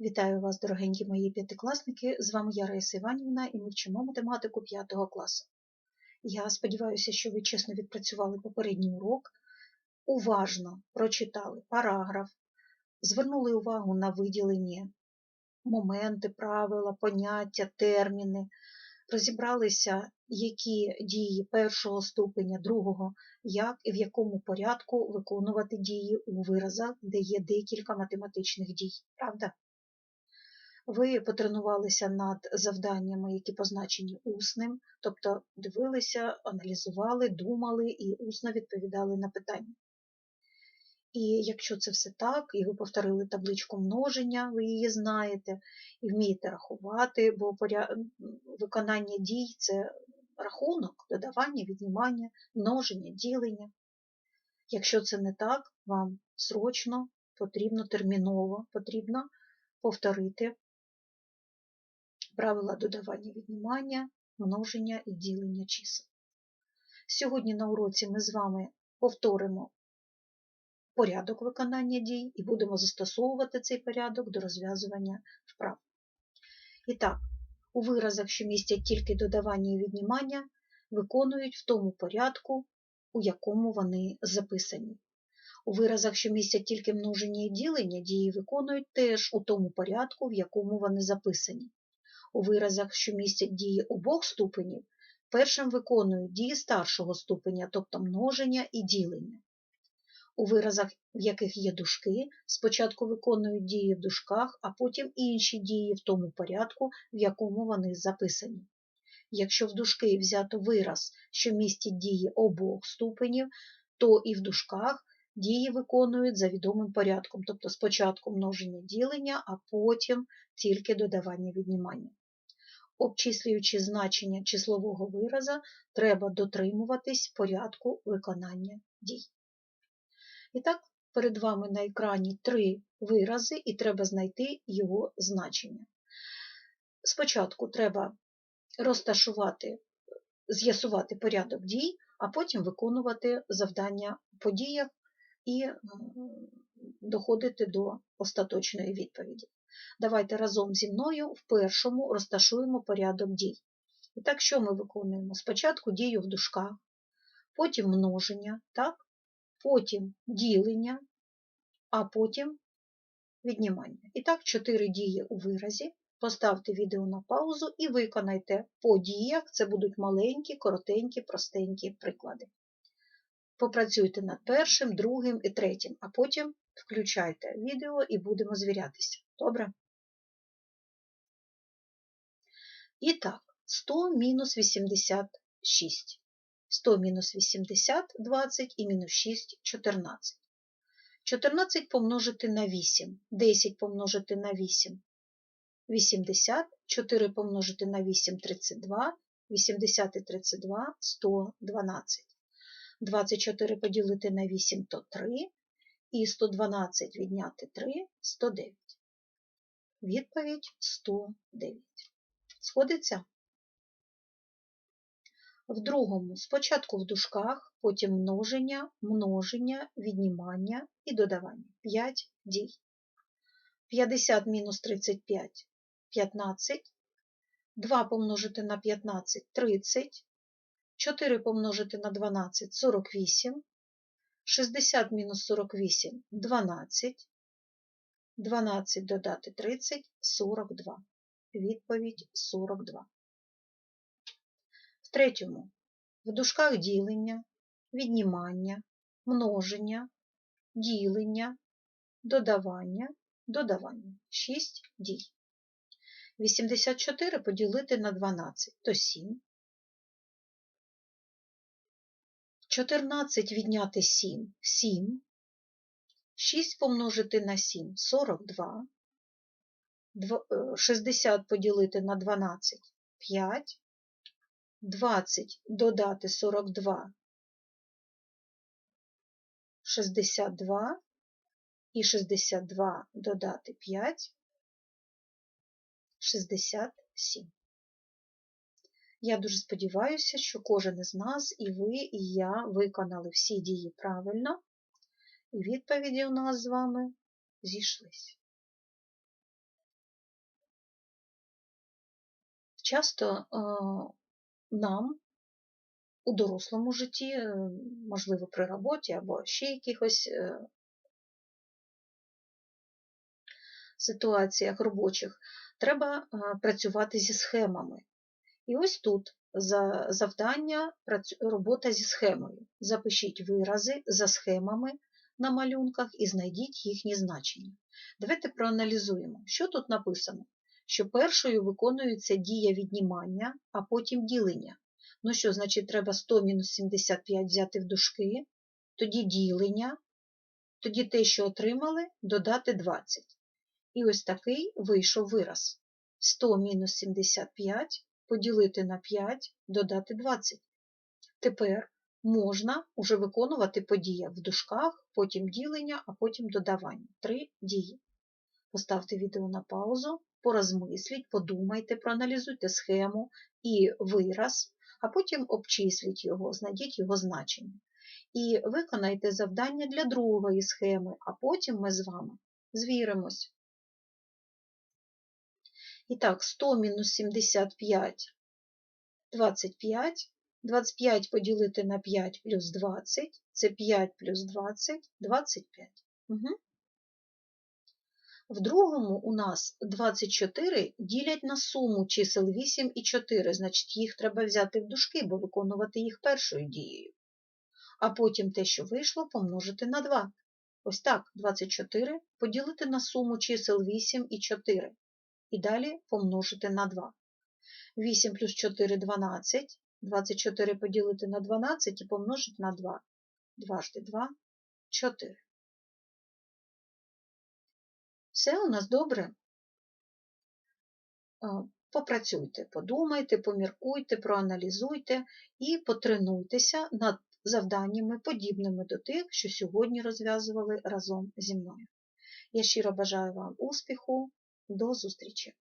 Вітаю вас, дорогенькі мої п'ятикласники! З вами я Раїса Іванівна і ми вчимо математику 5 класу. Я сподіваюся, що ви чесно відпрацювали попередній урок, уважно прочитали параграф, звернули увагу на виділені моменти, правила, поняття, терміни, розібралися, які дії першого ступеня, другого, як і в якому порядку виконувати дії у виразах, де є декілька математичних дій. Правда? Ви потренувалися над завданнями, які позначені усним, тобто дивилися, аналізували, думали і усно відповідали на питання. І якщо це все так, і ви повторили табличку множення, ви її знаєте, і вмієте рахувати, бо виконання дій це рахунок, додавання, віднімання, множення, ділення. Якщо це не так, вам срочно потрібно терміново потрібно повторити правила додавання віднімання, множення і ділення чисел. Сьогодні на уроці ми з вами повторимо порядок виконання дій і будемо застосовувати цей порядок до розв'язування вправ. І так, у виразах, що містять тільки додавання і віднімання, виконують в тому порядку, у якому вони записані. У виразах, що містять тільки множення і ділення, дії виконують теж у тому порядку, в якому вони записані. У виразах, що містять дії обох ступенів, першим виконують дії старшого ступеня, тобто множення і ділення. У виразах, в яких є дужки, спочатку виконують дії в дужках, а потім інші дії в тому порядку, в якому вони записані. Якщо в дужки взято вираз, що містить дії обох ступенів, то і в дужках дії виконують за відомим порядком, тобто спочатку множення ділення, а потім тільки додавання віднімання. Обчислюючи значення числового вираза, треба дотримуватись порядку виконання дій. І так, перед вами на екрані три вирази, і треба знайти його значення. Спочатку треба розташувати, з'ясувати порядок дій, а потім виконувати завдання по діях і доходити до остаточної відповіді. Давайте разом зі мною в першому розташуємо порядок дій. І так, що ми виконуємо? Спочатку дію в дужках, потім множення, так? потім ділення, а потім віднімання. І так, чотири дії у виразі. Поставте відео на паузу і виконайте по діях. Це будуть маленькі, коротенькі, простенькі приклади. Попрацюйте над першим, другим і третім, а потім включайте відео і будемо звірятися. Добре? І так, 100 мінус 86. 100 мінус 80 20 і мінус 6 14. 14 помножити на 8, 10 помножити на 8 80, 4 помножити на 8 32, 80 і 32 112. 24 поділити на 8 то 3, і 112 відняти 3 109. Відповідь 109. Сходиться? В другому спочатку в дужках, потім множення, множення, віднімання і додавання. 5 дій. 50 мінус 35 15. 2 помножити на 15 30. 4 помножити на 12 48. 60 мінус 48 12. 12 додати 30 42. Відповідь 42. В третьому в дужках ділення, віднімання, множення, ділення, додавання, додавання. 6 дій. 84 поділити на 12 то 7. 14 відняти 7 7. 6 помножити на 7 42. 60 поділити на 12 5. 20 додати 42 62 і 62 додати 5 67. Я дуже сподіваюся, що кожен із нас, і ви, і я виконали всі дії правильно, і відповіді у нас з вами зійшлись. Часто е, нам у дорослому житті, е, можливо, при роботі або ще якихось е, ситуаціях робочих, треба працювати зі схемами. І ось тут за завдання робота зі схемою. Запишіть вирази за схемами на малюнках і знайдіть їхні значення. Давайте проаналізуємо, що тут написано, що першою виконується дія віднімання, а потім ділення. Ну що, значить, треба 100 мінус 75 взяти в дужки, тоді ділення, тоді те, що отримали, додати 20. І ось такий вийшов вираз. 100 мінус 75 поділити на 5, додати 20. Тепер можна вже виконувати подія в дужках, потім ділення, а потім додавання. Три дії. Поставте відео на паузу, порозмисліть, подумайте, проаналізуйте схему і вираз, а потім обчисліть його, знайдіть його значення. І виконайте завдання для другої схеми, а потім ми з вами звіримось. І так, 100 мінус 75 25. 25 поділити на 5 плюс 20, це 5 плюс 20, 25. Угу. В другому у нас 24 ділять на суму чисел 8 і 4, значить їх треба взяти в дужки, бо виконувати їх першою дією. А потім те, що вийшло, помножити на 2. Ось так, 24 поділити на суму чисел 8 і 4. І далі помножити на 2. 8 плюс 4 12. 24 поділити на 12 і помножити на 2. Дважди 2 4. Все у нас добре. Попрацюйте, подумайте, поміркуйте, проаналізуйте і потренуйтеся над завданнями, подібними до тих, що сьогодні розв'язували разом зі мною. Я щиро бажаю вам успіху, до зустрічі!